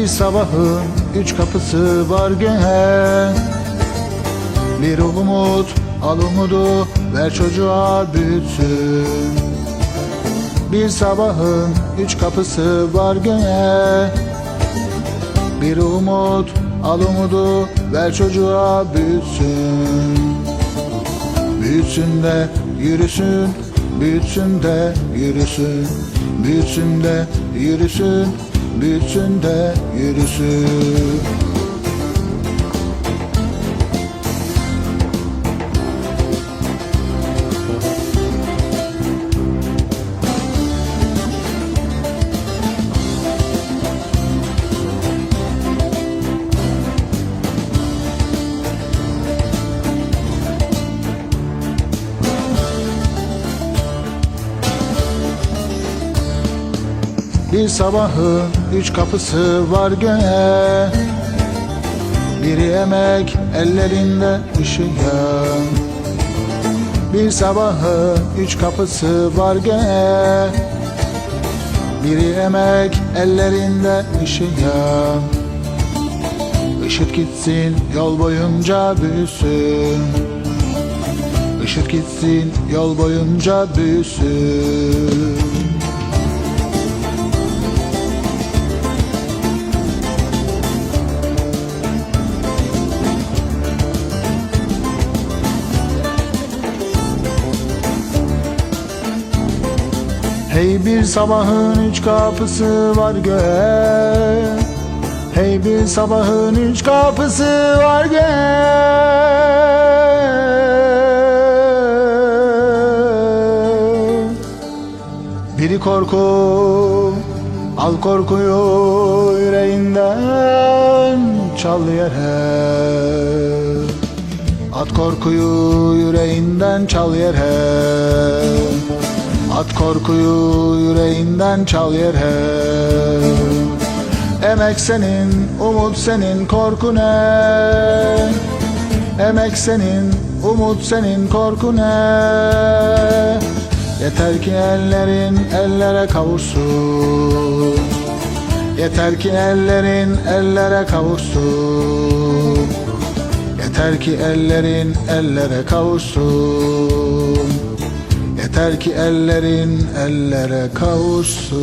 Bir sabahın üç kapısı var gene. Bir umut al umudu ver çocuğa büyütsün. Bir sabahın üç kapısı var gene. Bir umut al umudu ver çocuğa büyütsün. Büyütsün de yürüsün, büyütsün de yürüsün, büyütsün de yürüsün, büyütsün de yürüsün. Bir sabahın üç kapısı var gene Biri emek ellerinde ışıyan Bir sabahın üç kapısı var gene Biri emek ellerinde ışıyan Işıt gitsin yol boyunca büyüsün. Işıt gitsin yol boyunca büyüsün Hey bir sabahın üç kapısı var göğe Hey bir sabahın üç kapısı var göğe Biri korku Al korkuyu yüreğinden çal yere. At korkuyu yüreğinden çal yere korkuyu yüreğinden çal yere Emek senin, umut senin, korku ne? Emek senin, umut senin, korku ne? Yeter ki ellerin ellere kavuşsun Yeter ki ellerin ellere kavuşsun Yeter ki ellerin ellere kavuşsun Yeter ki ellerin ellere kavuşsun